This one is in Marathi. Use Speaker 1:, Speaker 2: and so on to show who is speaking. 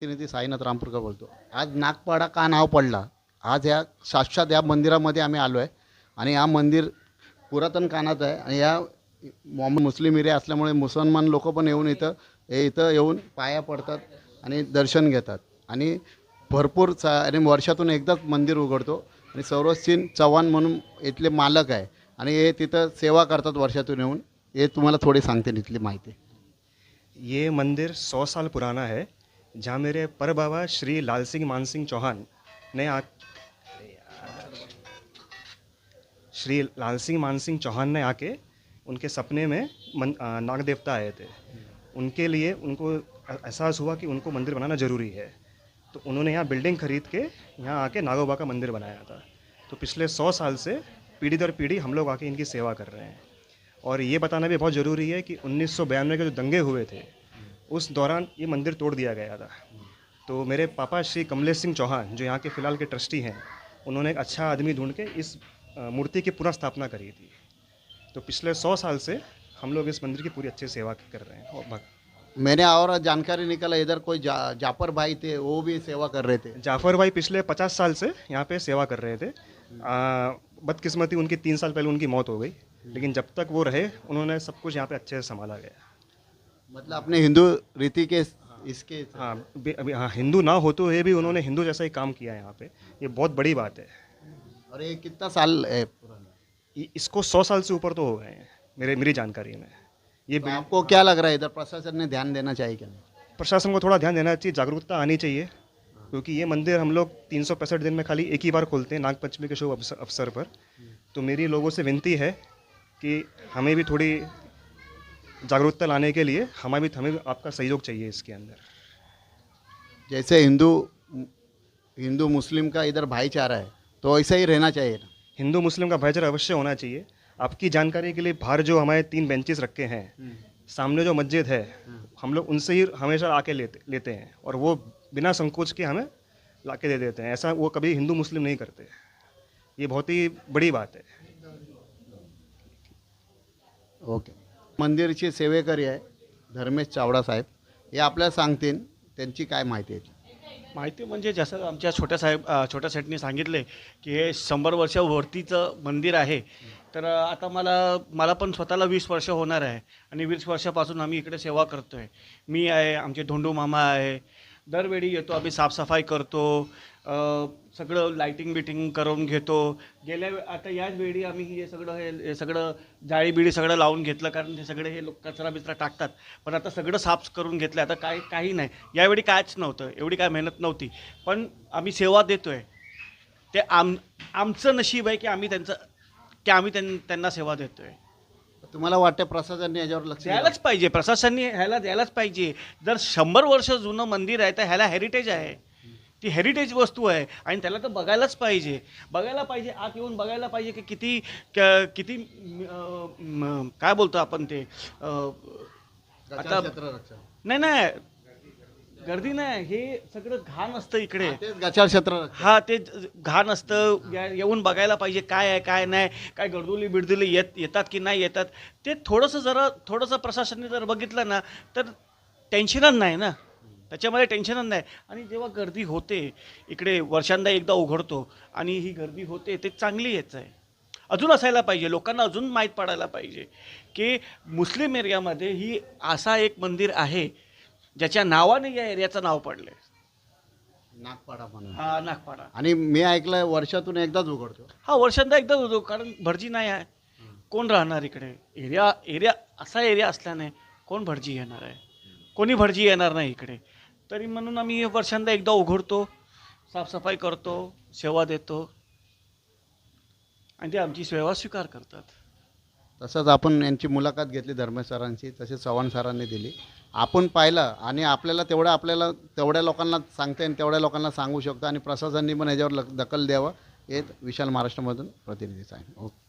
Speaker 1: प्रतिनिधी साईनाथ रामपूरकर बोलतो. आज नागपाडा का नाव पडला? आज या साक्षात या मंदिरामध्ये आम्ही आलो आहे आणि हा मंदिर पुरातन कानात आहे आणि या मुस्लिम एरिया असल्यामुळे मुसलमान लोक पण येऊन इथं हे इथं येऊन पाया पडतात आणि दर्शन घेतात. आणि भरपूर सा आणि वर्षातून एकदाच मंदिर उघडतो. आणि सौरभ चव्हाण म्हणून इथले मालक आहे. आणि हे तिथं सेवा करतात वर्षातून येऊन. हे तुम्हाला थोडी सांगते इथली माहिती.
Speaker 2: ये मंदिर सौ साल पुराना है. जहाँ मेरे पर बाबा श्री लाल सिंह मान सिंह चौहान ने आ श्री लाल सिंह मान सिंह चौहान ने आके उनके सपने में मन, आ, नाग देवता आए थे। उनके लिए उनको एहसास हुआ कि उनको मंदिर बनाना ज़रूरी है। तो उन्होंने यहाँ बिल्डिंग खरीद के यहाँ आके नागोबा का मंदिर बनाया था। तो पिछले सौ साल से पीढ़ी दर पीढ़ी हम लोग आके इनकी सेवा कर रहे हैं। और ये बताना भी बहुत ज़रूरी है कि उन्नीस के जो दंगे हुए थे उस दौरान ये मंदिर तोड़ दिया गया था। तो मेरे पापा श्री कमलेश सिंह चौहान जो यहाँ के फ़िलहाल के ट्रस्टी हैं उन्होंने एक अच्छा आदमी ढूंढ के इस मूर्ति की पुनः स्थापना करी थी। तो पिछले सौ साल से हम लोग इस मंदिर की पूरी अच्छी सेवा कर रहे हैं। और भक्त
Speaker 1: मैंने और जानकारी निकाला इधर कोई जा, जाफ़र भाई थे वो भी सेवा कर रहे थे।
Speaker 2: जाफ़र भाई पिछले पचास साल से यहाँ पे सेवा कर रहे थे। बदकिस्मती उनकी तीन साल पहले उनकी मौत हो गई लेकिन जब तक वो रहे उन्होंने सब कुछ यहाँ पे अच्छे से संभाला गया।
Speaker 1: मतलब अपने हिंदू रीति के इसके
Speaker 2: हाँ अभी हाँ हिंदू ना होते हुए भी उन्होंने हिंदू जैसा ही काम किया है यहाँ पे। ये बहुत बड़ी बात है।
Speaker 1: और ये कितना साल है पुराना?
Speaker 2: इसको सौ साल से ऊपर तो हो गए हैं मेरे मेरी जानकारी में। ये
Speaker 1: तो आपको क्या लग रहा है इधर प्रशासन ने ध्यान देना चाहिए क्या?
Speaker 2: प्रशासन को थोड़ा ध्यान देना चाहिए जागरूकता आनी चाहिए क्योंकि ये मंदिर हम लोग तीन सौ पैंसठ दिन में खाली एक ही बार खोलते हैं नागपंचमी के शुभ अवसर अवसर पर। तो मेरी लोगों से विनती है कि हमें भी थोड़ी जागरूकता लाने के लिए हमें भी हमें भी आपका सहयोग चाहिए इसके अंदर।
Speaker 1: जैसे हिंदू हिंदू मुस्लिम का इधर भाईचारा है तो ऐसा ही रहना चाहिए ना?
Speaker 2: हिंदू मुस्लिम का भाईचारा अवश्य होना चाहिए। आपकी जानकारी के लिए बाहर जो हमारे तीन बेंचेस रखे हैं सामने जो मस्जिद है हम लोग उनसे ही हमेशा आके लेते लेते हैं और वो बिना संकोच के हमें ला के दे देते हैं। ऐसा वो कभी हिंदू मुस्लिम नहीं करते। ये बहुत ही बड़ी बात है।
Speaker 1: ओके। मंदिरची सेवेकरी आहे धर्मेश चावडा साहेब. हे आपल्याला सांगतील त्यांची काय माहिती आहे?
Speaker 3: माहिती म्हणजे जसं आमच्या छोट्या साहेब छोट्या सेटनी सांगितले की हे शंभर वर्षावरतीचं मंदिर आहे. तर आता मला मला पण स्वतःला वीस वर्ष होणार आहे आणि वीस वर्षापासून आम्ही इकडे सेवा करतो आहे मी आहे आमचे धोंडू मामा आहे दरवेळी येतो आम्ही साफसफाई करतो सगळं लाईटिंग बिटिंग करून घेतो. गेल्या वे- आता याच वेळी आम्ही हे सगळं हे हे सगळं जाळी बिळी सगळं लावून घेतलं कारण हे सगळे हे लोक कचरा बिचरा टाकतात. पण आता सगळं साफ करून घेतलं आता काय काही नाही. यावेळी कायच नव्हतं एवढी काय मेहनत नव्हती. पण आम्ही सेवा देतो आहे ते आम आमचं नशीब आहे की आम्ही त्यांचं की आम्ही त्यां त्यांना सेवा देतो आहे
Speaker 1: तुम्हाला वाटतं प्रशासनाने याच्यावर लक्ष?
Speaker 3: द्यायलाच पाहिजे. प्रशासनाने ह्याला द्यायलाच पाहिजे. जर शंभर वर्ष जुनं मंदिर आहे तर ह्याला हेरिटेज आहे. ती हेरिटेज वस्तू आहे. आणि त्याला तर बघायलाच पाहिजे. बघायला पाहिजे आत येऊन बघायला पाहिजे की किती क- किती अं, म- काय बोलतो आपण ते? अं, आता. नाही नाही. गर्दी नाही हे सगळं घाण असतं इकडे.
Speaker 1: तेच क्षेत्र
Speaker 3: हा ते ज- घाण असतं. या- येऊन बघायला पाहिजे काय आहे काय नाही काय गडदुली बिडदुली येत येतात की नाही येतात. ते थोडंसं जरा थोडंसं प्रशासनाने जर बघितलं ना तर टेन्शनच नाही ना. त्याच्यामध्ये टेन्शनच नाही. आणि जेव्हा गर्दी होते इकडे वर्षांदा एकदा उघडतो आणि ही गर्दी होते ते चांगली हेच आहे. अजून असायला पाहिजे लोकांना अजून माहीत पडायला पाहिजे की मुस्लिम एरियामध्ये ही असा एक मंदिर आहे ज्याच्या नावाने या एरियाचं नाव पडलं
Speaker 1: नागपाडा म्हणून.
Speaker 3: हा नागपाडा.
Speaker 1: आणि मी ऐकलंय वर्षातून एकदाच उघडतो.
Speaker 3: हा वर्षांदा एकदा होतो कारण भटजी नाही आहे. कोण राहणार इकडे? एरिया एरिया असा एरिया असल्याने कोण भटजी येणार आहे? कोणी भटजी येणार नाही इकडे? तरी म्हणून आम्ही वर्षांदा एकदा उघडतो साफसफाई करतो सेवा देतो. आणि ते आमची सेवा स्वीकार करतात.
Speaker 1: तसंच आपण यांची मुलाखत घेतली धर्मेश सरांची तसेच चव्हाण सरांनी दिली. आपण पाहिलं आणि आपल्याला तेवढं आपल्याला तेवढ्या लोकांना सांगता येईल तेवढ्या लोकांना सांगू शकतो आणि प्रशासनाने पण याच्यावर लक दखल द्यावं हे विशाल महाराष्ट्रामधून प्रतिनिधीच आहे ओके.